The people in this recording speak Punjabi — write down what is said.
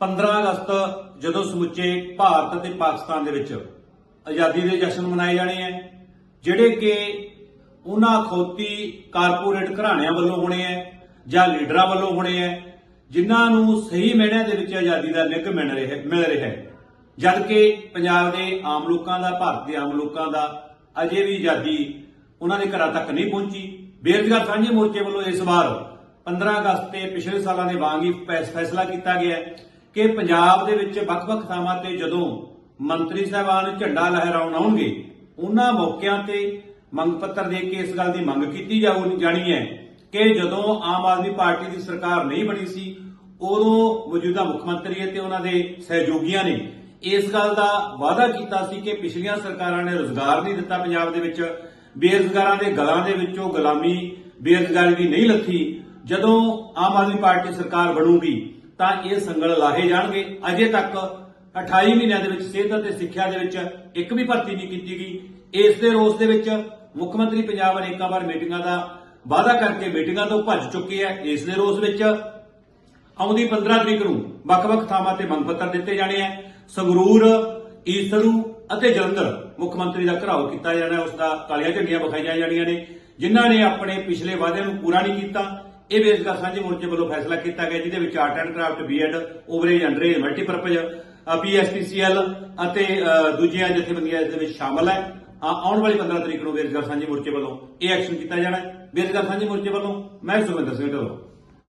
15 ਅਗਸਤ ਜਦੋਂ ਸਮੁੱਚੇ ਭਾਰਤ ਅਤੇ ਪਾਕਿਸਤਾਨ ਦੇ ਵਿੱਚ ਆਜ਼ਾਦੀ ਦੇ ਜਸ਼ਨ ਮਨਾਏ ਜਾਣੇ ਆ, ਜਿਹੜੇ ਕਿ ਉਹਨਾਂ ਖੋਤੀ ਕਾਰਪੋਰੇਟ ਘਰਾਣਿਆਂ ਵੱਲੋਂ ਹੋਣੇ ਆ ਜਾਂ ਲੀਡਰਾਂ ਵੱਲੋਂ ਹੋਣੇ ਆ, ਜਿਨ੍ਹਾਂ ਨੂੰ ਸਹੀ ਮਾਇਨਿਆਂ ਦੇ ਵਿੱਚ ਆਜ਼ਾਦੀ ਦਾ ਨਿੱਘ ਮਿਲ ਰਿਹਾ ਮਿਲ ਰਿਹਾ ਹੈ। ਜਦ ਕਿ ਪੰਜਾਬ ਦੇ ਆਮ ਲੋਕਾਂ ਦਾ, ਭਾਰਤ ਦੇ ਆਮ ਲੋਕਾਂ ਦਾ ਅਜੇ ਵੀ ਆਜ਼ਾਦੀ ਉਹਨਾਂ ਦੇ ਘਰਾਂ ਤੱਕ ਨਹੀਂ ਪਹੁੰਚੀ। ਬੇਰੁਜ਼ਗਾਰ ਸਾਂਝੇ ਮੋਰਚੇ ਵੱਲੋਂ ਇਸ ਵਾਰ 15 ਅਗਸਤ ਤੇ ਪਿਛਲੇ ਸਾਲਾਂ ਦੇ ਵਾਂਗ ਹੀ ਫੈਸਲਾ ਕੀਤਾ ਗਿਆ। ਕਿ ਪੰਜਾਬ ਦੇ ਵਿੱਚ ਵੱਖ-ਵੱਖ ਥਾਵਾਂ ਤੇ ਜਦੋਂ ਮੰਤਰੀ ਸਾਹਿਬਾਨ ਝੰਡਾ ਲਹਿਰਾਉਣ ਆਉਣਗੇ, ਉਹਨਾਂ ਮੌਕਿਆਂ ਤੇ ਮੰਗ ਪੱਤਰ ਦੇ ਕੇ ਇਸ ਗੱਲ ਦੀ ਮੰਗ ਕੀਤੀ ਜਾਣੀ ਹੈ ਕਿ ਜਦੋਂ ਆਮ ਆਦਮੀ ਪਾਰਟੀ ਦੀ ਸਰਕਾਰ ਨਹੀਂ ਬਣੀ ਸੀ, ਉਦੋਂ ਮੌਜੂਦਾ ਮੁੱਖ ਮੰਤਰੀ ਅਤੇ ਉਹਨਾਂ ਦੇ ਸਹਿਯੋਗੀਆਂ ਨੇ ਇਸ ਗੱਲ ਦਾ ਵਾਅਦਾ ਕੀਤਾ ਸੀ ਕਿ ਪਿਛਲੀਆਂ ਸਰਕਾਰਾਂ ਨੇ ਰੋਜ਼ਗਾਰ ਨਹੀਂ ਦਿੱਤਾ ਪੰਜਾਬ ਦੇ ਵਿੱਚ। ਬੇਰੁਜ਼ਗਾਰਾਂ ਦੇ ਗਲਾਂ ਦੇ ਵਿੱਚੋਂ ਗੁਲਾਮੀ, ਬੇਰੁਜ਼ਗਾਰੀ ਦੀ ਨਹੀਂ ਲੱਥੀ। ਜਦੋਂ ਆਮ ਆਦਮੀ ਪਾਰਟੀ ਸਰਕਾਰ ਬਣੂਗੀ ਤਾਂ ਇਹ ਸੰਗਲ ਲਾਹੇ ਜਾਣਗੇ। ਅਜੇ ਤੱਕ 28 ਮਹੀਨਿਆਂ ਦੇ ਵਿੱਚ ਸਿਹਤ ਅਤੇ ਸਿੱਖਿਆ ਦੇ ਵਿੱਚ ਇੱਕ ਵੀ ਭਰਤੀ ਨਹੀਂ ਕੀਤੀ ਗਈ। ਇਸ ਦੇ ਰੋਸ ਦੇ ਵਿੱਚ ਮੁੱਖ ਮੰਤਰੀ ਪੰਜਾਬ ਅਨੇਕਾਂ ਵਾਰ ਮੀਟਿੰਗਾਂ ਦਾ ਵਾਅਦਾ ਕਰਕੇ ਮੀਟਿੰਗਾਂ ਤੋਂ ਭੱਜ ਚੁੱਕੇ ਆ। ਇਸ ਦੇ ਰੋਸ ਵਿੱਚ ਆਉਂਦੀ 15 ਤਰੀਕ ਨੂੰ ਵੱਖ-ਵੱਖ ਥਾਵਾਂ ਤੇ ਮੰਗ ਪੱਤਰ ਦਿੱਤੇ ਜਾਣੇ ਆ। ਸੰਗਰੂਰ ਈਸਰੂ ਅਤੇ ਜਲੰਧਰ ਮੁੱਖ ਮੰਤਰੀ ਦਾ ਘਰਾਓ ਕੀਤਾ ਜਾਣਾ। ਉਸ ਦਾ ਕਾਲੀਆਂ ਝੰਡੀਆਂ ਵਿਖਾਈਆਂ ਜਾਣੀਆਂ ਨੇ। ਜਿਨ੍ਹਾਂ ਨੇ ਆਪਣੇ ਪਿਛਲੇ ਵਾਅਦੇ ਨੂੰ ਪੂਰਾ ਨਹੀਂ ਕੀਤਾ। ਇਹ ਬੇਰੁਜ਼ਗਾਰ ਸਾਂਝੇ ਮੋਰਚੇ ਵੱਲੋਂ ਫੈਸਲਾ ਕੀਤਾ ਗਿਆ, ਜਿਹਦੇ ਵਿੱਚ art and craft, BEd, overage, underage, multipurpose PSTCL ਅਤੇ ਦੂਜੀਆਂ ਜਥੇਬੰਦੀਆਂ ਇਸ ਦੇ ਵਿੱਚ ਸ਼ਾਮਲ ਹੈ। ਆਉਣ ਵਾਲੀ 15 ਤਰੀਕ ਨੂੰ ਬੇਰੁਜ਼ਗਾਰ ਸਾਂਝੇ ਮੋਰਚੇ ਵੱਲੋਂ ਇਹ ਐਕਸ਼ਨ ਕੀਤਾ ਜਾਣਾ ਹੈ। ਬੇਰੁਜ਼ਗਾਰ ਸਾਂਝੇ ਮੋਰਚੇ ਵੱਲੋਂ ਮੈਂ ਸੁਖਵਿੰਦਰ ਸਿੰਘ ਢੱਲੋਂ।